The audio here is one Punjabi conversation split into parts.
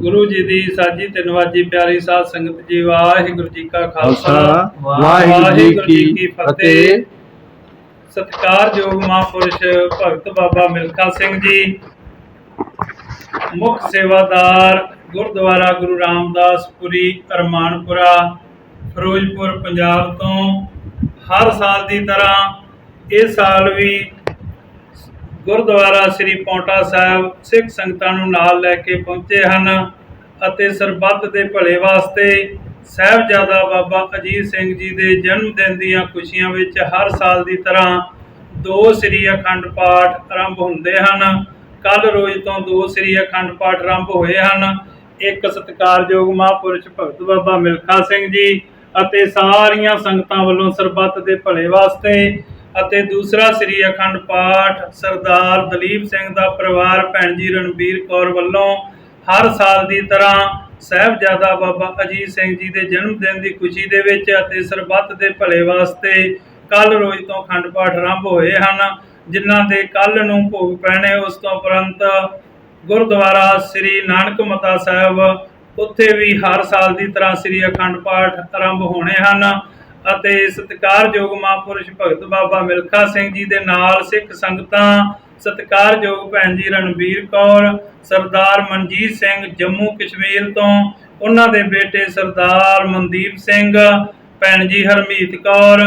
ਗੁਰੂ ਜੀ ਦੀ ਸਾਜੀ ਤੇ ਨਵਾਜੀ ਪਿਆਰੀ ਸਾਧ ਸੰਗਤ ਜੀ ਵਾਹਿਗੁਰੂ ਜੀ ਕਾ ਖਾਲਸਾ ਵਾਹਿਗੁਰੂ ਜੀ ਕੀ ਫਤਿਹ। ਸਤਿਕਾਰਯੋਗ ਮਹਾਂਪੁਰਸ਼ ਭਗਤ ਬਾਬਾ ਮਿਲਖਾ ਸਿੰਘ ਜੀ ਮੁੱਖ ਸੇਵਾਦਾਰ ਗੁਰਦੁਆਰਾ ਗੁਰੂ ਰਾਮਦਾਸਪੁਰੀ ਅਰਮਾਨਪੁਰਾ ਫਿਰੋਜ਼ਪੁਰ ਪੰਜਾਬ ਤੋਂ। ਹਰ ਸਾਲ ਦੀ ਤਰ੍ਹਾਂ ਇਸ ਸਾਲ ਵੀ ਗੁਰਦੁਆਰਾ ਸ੍ਰੀ ਪੌਂਟਾ ਸਾਹਿਬ ਸਿੱਖ ਸੰਗਤਾਂ ਨੂੰ ਨਾਲ ਲੈ ਕੇ ਪਹੁੰਚੇ ਹਨ ਅਤੇ ਸਰਬੱਤ ਦੇ ਭਲੇ ਵਾਸਤੇ ਸਾਹਿਬਜ਼ਾਦਾ ਬਾਬਾ ਅਜੀਤ ਸਿੰਘ ਜੀ ਦੇ ਜਨਮ ਦਿਨ ਦੀਆਂ ਖੁਸ਼ੀਆਂ ਵਿੱਚ ਹਰ ਸਾਲ ਦੀ ਤਰ੍ਹਾਂ ਦੋ ਸ੍ਰੀ ਅਖੰਡ ਪਾਠ ਆਰੰਭ ਹੁੰਦੇ ਹਨ। ਕੱਲ ਰੋਜ਼ ਤੋਂ ਦੋ ਸ੍ਰੀ ਅਖੰਡ ਪਾਠ ਆਰੰਭ ਹੋਏ ਹਨ। ਇੱਕ ਸਤਿਕਾਰਯੋਗ ਮਹਾਂਪੁਰਸ਼ ਭਗਤ ਬਾਬਾ ਮਿਲਖਾ ਸਿੰਘ ਜੀ ਅਤੇ ਸਾਰੀਆਂ ਸੰਗਤਾਂ ਵੱਲੋਂ ਸਰਬੱਤ ਦੇ ਭਲੇ ਵਾਸਤੇ ਅਤੇ ਦੂਸਰਾ ਸ੍ਰੀ ਅਖੰਡ ਪਾਠ ਸਰਦਾਰ ਦਲੀਪ ਸਿੰਘ ਦਾ ਪਰਿਵਾਰ ਭੈਣ ਜੀ ਰਣਬੀਰ ਕੌਰ ਵੱਲੋਂ ਹਰ ਸਾਲ ਦੀ ਤਰ੍ਹਾਂ ਸਾਹਿਬਜ਼ਾਦਾ ਬਾਬਾ ਅਜੀਤ ਸਿੰਘ ਜੀ ਦੇ ਜਨਮ ਦਿਨ ਦੀ ਖੁਸ਼ੀ ਦੇ ਵਿੱਚ ਅਤੇ ਸਰਬੱਤ ਦੇ ਭਲੇ ਵਾਸਤੇ ਕੱਲ ਰੋਜ਼ ਤੋਂ ਅਖੰਡ ਪਾਠ ਆਰੰਭ ਹੋਏ ਹਨ, ਜਿਨ੍ਹਾਂ ਦੇ ਕੱਲ ਨੂੰ ਭੋਗ ਪੈਣੇ ਉਸ ਤੋਂ ਉਪਰੰਤ ਗੁਰਦੁਆਰਾ ਸ੍ਰੀ ਨਾਨਕ ਮਤਾ ਸਾਹਿਬ, ਉੱਥੇ ਵੀ ਹਰ ਸਾਲ ਦੀ ਤਰ੍ਹਾਂ ਸ੍ਰੀ ਅਖੰਡ ਪਾਠ ਆਰੰਭ ਹੋਣੇ ਹਨ। ਅਤੇ ਸਤਿਕਾਰਯੋਗ ਮਹਾਂਪੁਰਸ਼ ਭਗਤ ਬਾਬਾ ਮਿਲਖਾ ਸਿੰਘ ਜੀ ਦੇ ਨਾਲ ਸਿੱਖ ਸੰਗਤਾਂ, ਸਤਿਕਾਰਯੋਗ ਭੈਣ ਜੀ ਰਣਬੀਰ ਕੌਰ, ਸਰਦਾਰ ਮਨਜੀਤ ਸਿੰਘ ਜੰਮੂ ਕਸ਼ਮੀਰ ਤੋਂ, ਉਹਨਾਂ ਦੇ ਬੇਟੇ ਸਰਦਾਰ ਮਨਦੀਪ ਸਿੰਘ, ਭੈਣ ਜੀ ਹਰਮੀਤ ਕੌਰ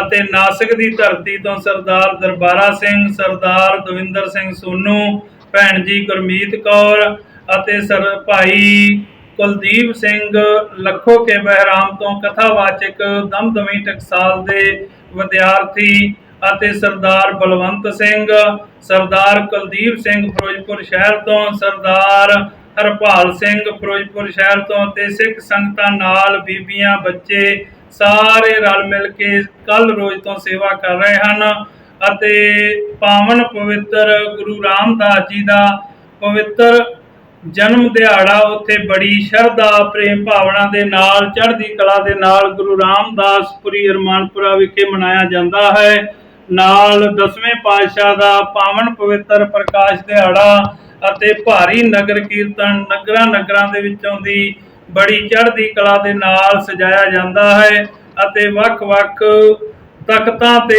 ਅਤੇ ਨਾਸਿਕ ਦੀ ਧਰਤੀ ਤੋਂ ਸਰਦਾਰ ਦਰਬਾਰਾ ਸਿੰਘ, ਸਰਦਾਰ ਦਵਿੰਦਰ ਸਿੰਘ ਸੋਨੂ, ਭੈਣ ਜੀ ਗੁਰਮੀਤ ਕੌਰ ਅਤੇ ਸਰ ਭਾਈ ਕੁਲਦੀਪ ਸਿੰਘ ਲੱਖੋ ਕੇ ਬਹਿਰਾਮ ਤੋਂ ਕਥਾਵਾਚਕ, ਦਮਦਮੀ ਟਕਸਾਲ ਦੇ ਵਿਦਿਆਰਥੀ ਅਤੇ ਸਰਦਾਰ ਬਲਵੰਤ ਸਿੰਘ, ਸਰਦਾਰ ਕੁਲਦੀਪ ਸਿੰਘ ਫਿਰੋਜ਼ਪੁਰ ਸ਼ਹਿਰ ਤੋਂ, ਸਰਦਾਰ ਹਰਪਾਲ ਸਿੰਘ ਫਿਰੋਜ਼ਪੁਰ ਸ਼ਹਿਰ ਤੋਂ ਤੇ ਸਿੱਖ ਸੰਗਤਾਂ ਨਾਲ ਬੀਬੀਆਂ, ਬੱਚੇ ਸਾਰੇ ਰਲ ਮਿਲ ਕੇ ਕੱਲ ਰੋਜ਼ ਤੋਂ ਸੇਵਾ ਕਰ ਰਹੇ ਹਨ ਅਤੇ ਪਾਵਨ ਪਵਿੱਤਰ ਗੁਰੂ ਰਾਮਦਾਸ ਜੀ ਦਾ ਪਵਿੱਤਰ ਜਨਮ ਦਿਹਾੜਾ ਉੱਥੇ ਬੜੀ ਸ਼ਰਧਾ, ਪ੍ਰੇਮ ਭਾਵਨਾ ਦੇ ਨਾਲ, ਚੜ੍ਹਦੀ ਕਲਾ ਦੇ ਨਾਲ ਗੁਰੂ ਰਾਮਦਾਸਪੁਰੀ ਅਰਮਾਨਪੁਰਾ ਵਿਖੇ ਮਨਾਇਆ ਜਾਂਦਾ ਹੈ। ਨਾਲ ਦਸਵੇਂ ਪਾਤਸ਼ਾਹ ਦਾ ਪਾਵਨ ਪਵਿੱਤਰ ਪ੍ਰਕਾਸ਼ ਦਿਹਾੜਾ ਅਤੇ ਭਾਰੀ ਨਗਰ ਕੀਰਤਨ ਨਗਰਾਂ ਨਗਰਾਂ ਦੇ ਵਿੱਚੋਂ ਦੀ ਬੜੀ ਚੜ੍ਹਦੀ ਕਲਾ ਦੇ ਨਾਲ ਸਜਾਇਆ ਜਾਂਦਾ ਹੈ ਅਤੇ ਵੱਖ-ਵੱਖ ਤਖਤਾਂ ਤੇ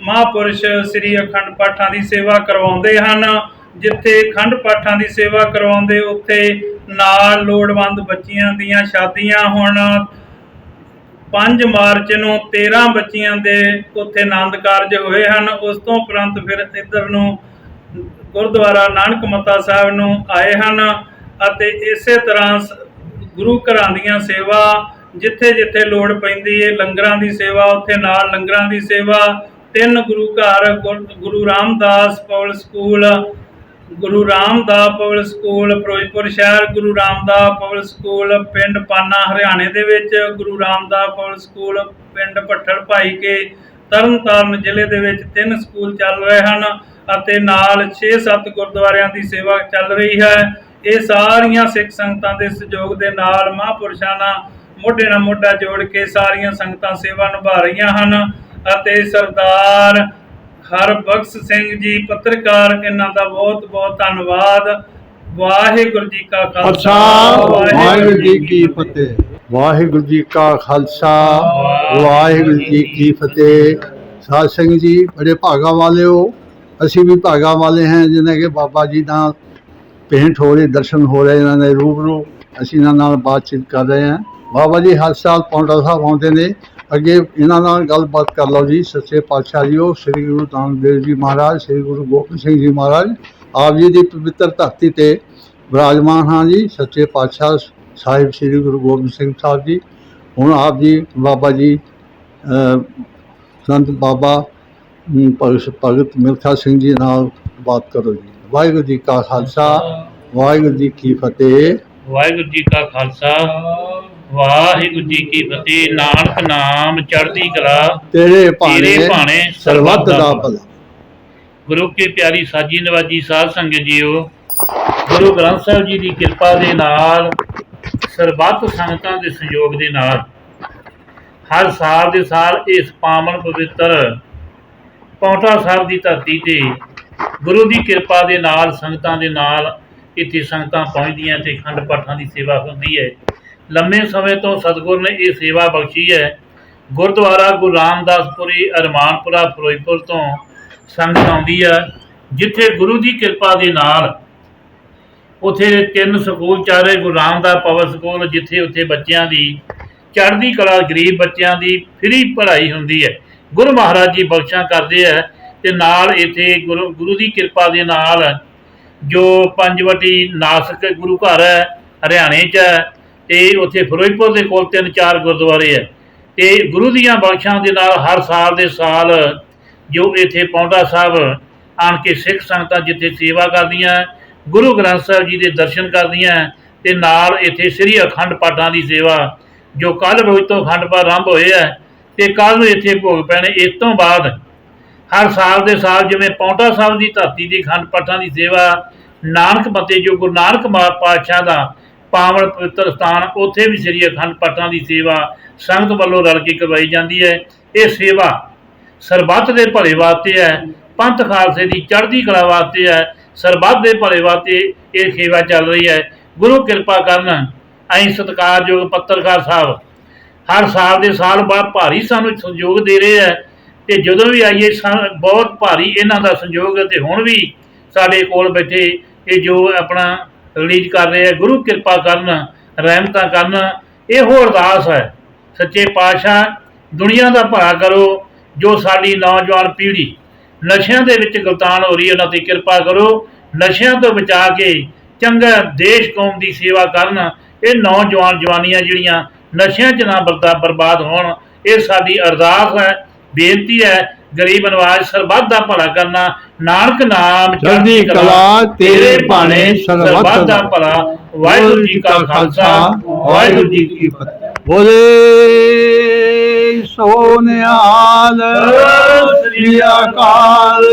ਮਹਾਪੁਰਸ਼ ਸ੍ਰੀ ਅਖੰਡ ਪਾਠਾਂ ਦੀ ਸੇਵਾ ਕਰਵਾਉਂਦੇ ਹਨ। ਜਿੱਥੇ ਖੰਡ ਪਾਠਾਂ ਦੀ ਸੇਵਾ ਕਰਵਾਉਂਦੇ, ਉੱਥੇ ਨਾਲ ਲੋੜਵੰਦ ਬੱਚੀਆਂ ਦੀਆਂ ਸ਼ਾਦੀਆਂ ਹੁਣ। 5 ਮਾਰਚ ਨੂੰ 13 ਬੱਚੀਆਂ ਦੇ ਉੱਥੇ ਆਨੰਦ ਕਾਰਜ ਹੋਏ ਹਨ। ਉਸ ਤੋਂ ਉਪਰੰਤ ਫਿਰ ਇੱਧਰ ਨੂੰ ਗੁਰਦੁਆਰਾ ਨਾਨਕ ਮੱਤਾ ਸਾਹਿਬ ਨੂੰ ਆਏ ਹਨ ਅਤੇ ਇਸੇ ਤਰ੍ਹਾਂ ਗੁਰੂ ਘਰਾਂ ਦੀਆਂ ਸੇਵਾ ਜਿੱਥੇ ਜਿੱਥੇ ਲੋੜ ਪੈਂਦੀ ਹੈ ਲੰਗਰਾਂ ਦੀ ਸੇਵਾ, ਉੱਥੇ ਨਾਲ ਲੰਗਰਾਂ ਦੀ ਸੇਵਾ, ਤਿੰਨ ਗੁਰੂ ਘਰ, ਗੁਰ- Guru Ramdas public school Guru Ramdas public school, Firozpur ਸ਼ਹਿਰ, ਗੁਰੂ ਰਾਮਦਾਸ ਪਬਲਿਕ ਸਕੂਲ, ਪਿੰਡ ਪਾਨਾ, ਹਰਿਆਣੇ ਦੇ ਵਿੱਚ, ਗੁਰੂ ਰਾਮਦਾਸ ਪਬਲਿਕ ਸਕੂਲ, ਪਿੰਡ ਭੱਠਲ ਭਾਈ ਕੇ, ਤਰਨਤਾਰਨ ਜ਼ਿਲ੍ਹੇ ਦੇ ਵਿੱਚ ਤਿੰਨ ਸਕੂਲ ਚੱਲ ਰਹੇ ਹਨ ਅਤੇ ਨਾਲ 6-7 ਗੁਰਦੁਆਰਿਆਂ ਦੀ ਸੇਵਾ ਚੱਲ ਰਹੀ ਹੈ। ਇਹ ਸਾਰੀਆਂ ਸਿੱਖ ਸੰਗਤਾਂ ਦੇ ਸਹਿਯੋਗ ਦੇ ਨਾਲ ਮਹਾਂਪੁਰਸ਼ਾਂ ਨਾਲ ਮੋਢੇ ਨਾਲ ਮੋਢਾ ਜੋੜ ਕੇ ਸਾਰੀਆਂ ਸੰਗਤਾਂ ਸੇਵਾ ਨਿਭਾ ਰਹੀਆਂ ਹਨ ਅਤੇ ਸਰਦਾਰ ਹਰਬਖਸ਼ ਸਿੰਘ ਜੀ ਪੱਤਰਕਾਰ ਇਹਨਾਂ ਦਾ ਬਹੁਤ ਬਹੁਤ ਧੰਨਵਾਦ। ਵਾਹਿਗੁਰੂ ਜੀ ਕਾ ਖਾਲਸਾ। ਵਾਹਿਗੁਰੂ ਜੀ ਕੀ ਫਤਿਹ। ਵਾਹਿਗੁਰੂ ਜੀ ਕਾ ਖਾਲਸਾ। ਵਾਹਿਗੁਰੂ ਜੀ ਕੀ ਫਤਿਹ। ਸਾਧ ਸੰਗਤ ਜੀ ਬੜੇ ਭਾਗਾ ਵਾਲੇ ਹੋ ਅਸੀਂ ਵੀ ਭਾਗਾ ਵਾਲੇ ਹਾਂ ਜਿਨ੍ਹਾਂ ਕੇ ਬਾਬਾ ਜੀ ਨਾਲ ਭੇਂਟ ਹੋ ਰਹੀ ਦਰਸ਼ਨ ਹੋ ਰਹੇ ਇਹਨਾਂ ਦੇ ਰੂਬਰੂ। ਅਸੀਂ ਇਹਨਾਂ ਨਾਲ ਬਾਤਚੀਤ ਕਰ ਰਹੇ ਹਾਂ। ਬਾਬਾ ਜੀ ਹਰ ਸਾਲ ਪੌਂਟਾ ਸਾਹਿਬ ਆਉਂਦੇ ਨੇ। ਅੱਗੇ ਇਹਨਾਂ ਨਾਲ ਗੱਲਬਾਤ ਕਰ ਲਓ ਜੀ ਸੱਚੇ ਪਾਤਸ਼ਾਹ ਜੀਓ ਸ੍ਰੀ ਗੁਰੂ ਨਾਨਕ ਦੇਵ ਜੀ ਮਹਾਰਾਜ, ਸ੍ਰੀ ਗੁਰੂ ਗੋਬਿੰਦ ਸਿੰਘ ਜੀ ਮਹਾਰਾਜ, ਆਪ ਜੀ ਦੀ ਪਵਿੱਤਰ ਧਰਤੀ ਤੇ ਵਿਰਾਜਮਾਨ ਹਾਂ ਜੀ ਸੱਚੇ ਪਾਤਸ਼ਾਹ ਸਾਹਿਬ ਸ੍ਰੀ ਗੁਰੂ ਗੋਬਿੰਦ ਸਿੰਘ ਸਾਹਿਬ ਜੀ, ਹੁਣ ਆਪ ਜੀ ਬਾਬਾ ਜੀ ਸੰਤ ਬਾਬਾ ਭਗਤ ਭਗਤ ਮਿਲਖਾ ਸਿੰਘ ਜੀ ਨਾਲ ਬਾਤ ਕਰੋ ਜੀ। ਵਾਹਿਗੁਰੂ ਜੀ ਕਾ ਖਾਲਸਾ, ਵਾਹਿਗੁਰੂ ਜੀ ਕੀ ਫਤਿਹ। ਵਾਹਿਗੁਰੂ ਜੀ ਕਾ ਖਾਲਸਾ ਵਾਹਿਗੁਰੂ ਜੀ ਕੀ ਫਤਿਹ ਨਾਨਕ ਨਾਮ ਚੜ੍ਹਦੀ ਕਲਾ ਤੇਰੇ ਤੇਰੇ ਭਾਣੇ ਭਾਣੇ ਸਰਬੱਤ ਦਾ ਭਲਾ। ਗੁਰੂ ਕੀ ਪਿਆਰੀ ਸਾਜੀ ਨਵਾਜੀ ਸਾਧ ਸੰਗਤ ਜੀਓ ਗੁਰੂ ਗ੍ਰੰਥ ਸਾਹਿਬ ਜੀ ਦੀ ਕਿਰਪਾ ਦੇ ਨਾਲ ਸਰਬੱਤ ਸੰਗਤਾਂ ਦੇ ਸਹਿਯੋਗ ਦੇ ਨਾਲ ਹਰ ਸਾਲ ਦੇ ਸਾਲ ਇਸ ਪਾਵਨ ਪਵਿੱਤਰ ਪੌਂਟਾ ਸਾਹਿਬ ਦੀ ਧਰਤੀ ਤੇ ਗੁਰੂ ਦੀ ਕਿਰਪਾ ਦੇ ਨਾਲ ਸੰਗਤਾਂ ਦੇ ਨਾਲ ਇੱਥੇ ਸੰਗਤਾਂ ਪਹੁੰਚਦੀਆਂ ਤੇ ਖੰਡ ਪਾਠਾਂ ਦੀ ਸੇਵਾ ਹੁੰਦੀ ਹੈ। ਲੰਮੇ ਸਮੇਂ ਤੋਂ ਸਤਿਗੁਰ ਨੇ ਇਹ ਸੇਵਾ ਬਖਸ਼ੀ ਹੈ। ਗੁਰਦੁਆਰਾ ਗੁਰੂ ਰਾਮਦਾਸਪੁਰੀ, ਅਰਮਾਨਪੁਰਾ, ਫਿਰੋਜ਼ਪੁਰ ਤੋਂ ਸੰਗਤ ਆਉਂਦੀ ਹੈ। ਜਿੱਥੇ ਗੁਰੂ ਦੀ ਕਿਰਪਾ ਦੇ ਨਾਲ ਉਥੇ ਤਿੰਨ ਸਕੂਲ ਚਾਰੇ ਗੁਰੂ ਰਾਮਦਾਸ ਪਬਲਿਕ ਸਕੂਲ, ਜਿੱਥੇ ਉੱਥੇ ਬੱਚਿਆਂ ਦੀ ਚੜ੍ਹਦੀ ਕਲਾ, ਗਰੀਬ ਬੱਚਿਆਂ ਦੀ ਫ੍ਰੀ ਪੜ੍ਹਾਈ ਹੁੰਦੀ ਹੈ। ਗੁਰੂ ਮਹਾਰਾਜ ਜੀ ਬਖਸ਼ਾਂ ਕਰਦੇ ਆ ਤੇ ਨਾਲ ਇੱਥੇ ਗੁਰੂ ਗੁਰੂ ਦੀ ਕਿਰਪਾ ਦੇ ਨਾਲ ਜੋ ਪੰਜਵਟੀ ਨਾਸਕ ਗੁਰੂ ਘਰ ਹੈ, ਹਰਿਆਣੇ 'ਚ ਹੈ ਤੇ ਉੱਥੇ ਫਿਰੋਜ਼ਪੁਰ ਦੇ ਕੋਲ ਤਿੰਨ ਚਾਰ ਗੁਰਦੁਆਰੇ ਹੈ ਤੇ ਗੁਰੂ ਦੀਆਂ ਬਖਸ਼ਾਂ ਦੇ ਨਾਲ ਹਰ ਸਾਲ ਦੇ ਸਾਲ ਜੋ ਇੱਥੇ ਪੌਂਡਾ ਸਾਹਿਬ ਆਣ ਕੇ ਸਿੱਖ ਸੰਗਤਾਂ ਜਿੱਥੇ ਸੇਵਾ ਕਰਦੀਆਂ, ਗੁਰੂ ਗ੍ਰੰਥ ਸਾਹਿਬ ਜੀ ਦੇ ਦਰਸ਼ਨ ਕਰਦੀਆਂ ਤੇ ਨਾਲ ਇੱਥੇ ਸ੍ਰੀ ਅਖੰਡ ਪਾਠਾਂ ਦੀ ਸੇਵਾ ਜੋ ਕੱਲ ਰੋਜ਼ ਤੋਂ ਅਖੰਡ ਪਾਠ ਆਰੰਭ ਹੋਏ ਹੈ ਤੇ ਕੱਲ ਨੂੰ ਇੱਥੇ ਭੋਗ ਪੈਣੇ, ਇਸ ਤੋਂ ਬਾਅਦ ਹਰ ਸਾਲ ਦੇ ਸਾਲ ਜਿਵੇਂ ਪੌਂਟਾ ਸਾਹਿਬ ਦੀ ਧਰਤੀ ਦੀ ਅਖੰਡ ਪਾਠਾਂ ਦੀ ਸੇਵਾ, ਨਾਨਕ ਮਤੇ ਜੋ ਗੁਰੂ ਨਾਨਕ ਮਾ- ਪਾਤਸ਼ਾਹ ਦਾ ਪਾਵਨ ਪਵਿੱਤਰ ਸਥਾਨ, ਉੱਥੇ ਵੀ ਸ੍ਰੀ ਅਖੰਡ ਪਾਠਾਂ ਦੀ ਸੇਵਾ ਸੰਗਤ ਵੱਲੋਂ ਰਲ ਕੇ ਕਰਵਾਈ ਜਾਂਦੀ ਹੈ। ਇਹ ਸੇਵਾ ਸਰਬੱਤ ਦੇ ਭਲੇ ਵਾਸਤੇ ਹੈ, ਪੰਥ ਖਾਲਸੇ ਦੀ ਚੜ੍ਹਦੀ ਕਲਾ ਵਾਸਤੇ ਹੈ, ਸਰਬੱਤ ਦੇ ਭਲੇ ਵਾਸਤੇ ਇਹ ਸੇਵਾ ਚੱਲ ਰਹੀ ਹੈ। ਗੁਰੂ ਕਿਰਪਾ ਕਰਨ ਅਸੀਂ ਸਤਿਕਾਰਯੋਗ ਪੱਤਰਕਾਰ ਸਾਹਿਬ, ਹਰ ਸਾਲ ਦੇ ਸਾਲ ਬਾਅਦ ਭਾਰੀ ਸਾਨੂੰ ਸਹਿਯੋਗ ਦੇ ਰਹੇ ਹੈ। ਤੇ ਜਦੋਂ ਵੀ ਆਈਏ, ਸਾ- ਬਹੁਤ ਭਾਰੀ ਇਹਨਾਂ ਦਾ ਸੰਯੋਗ ਹੈ ਤੇ ਹੁਣ ਵੀ ਸਾਡੇ ਕੋਲ ਬੈਠੇ ਇਹ ਜੋ ਆਪਣਾ ਰਿਲੀਜ਼ ਕਰ ਰਹੇ ਹੈ ਗੁਰੂ ਕਿਰਪਾ ਕਰਨ, ਰਹਿਮਤਾਂ ਕਰਨ, ਇਹੋ ਅਰਦਾਸ ਹੈ। ਸੱਚੇ ਪਾਤਸ਼ਾਹ, ਦੁਨੀਆ ਦਾ ਭਲਾ ਕਰੋ, ਜੋ ਸਾਡੀ ਨੌਜਵਾਨ ਪੀੜ੍ਹੀ ਨਸ਼ਿਆਂ ਦੇ ਵਿੱਚ ਗਲਤਾਨ ਹੋ ਰਹੀ ਹੈ, ਉਹਨਾਂ ਤੇ ਕਿਰਪਾ ਕਰੋ। ਨਸ਼ਿਆਂ ਤੋਂ ਬਚਾ ਕੇ ਚੰਗਾ ਦੇਸ਼, ਕੌਮ ਦੀ ਸੇਵਾ ਕਰਨ, ਇਹ ਨੌਜਵਾਨ ਜਵਾਨੀਆਂ ਜਿਹੜੀਆਂ ਨਸ਼ਿਆਂ 'ਚ ਨਾ ਬਰਦਾ, ਬਰਬਾਦ ਹੋਣ, ਇਹ ਸਾਡੀ ਅਰਦਾਸ ਹੈ, ਬੇਨਤੀ ਹੈ ਗਰੀਬ ਨਵਾਜ ਸਰਬੱਤ ਦਾ ਭਲਾ ਕਰਨਾ ਨਾਨਕ ਨਾਮ ਚੜ੍ਹਦੀ ਕਲਾ ਤੇਰੇ ਭਾਣੇ ਸਰਬੱਤ ਦਾ ਭਲਾ ਵਾਹਿਗੁਰੂ ਜੀ ਕਾ ਖਾਲਸਾ ਵਾਹਿਗੁਰੂ ਜੀ ਕੀ ਫਤਿਹ। ਬੋਲੇ ਸੋਨਿਆਲ ਸ੍ਰੀ ਅਕਾਲ।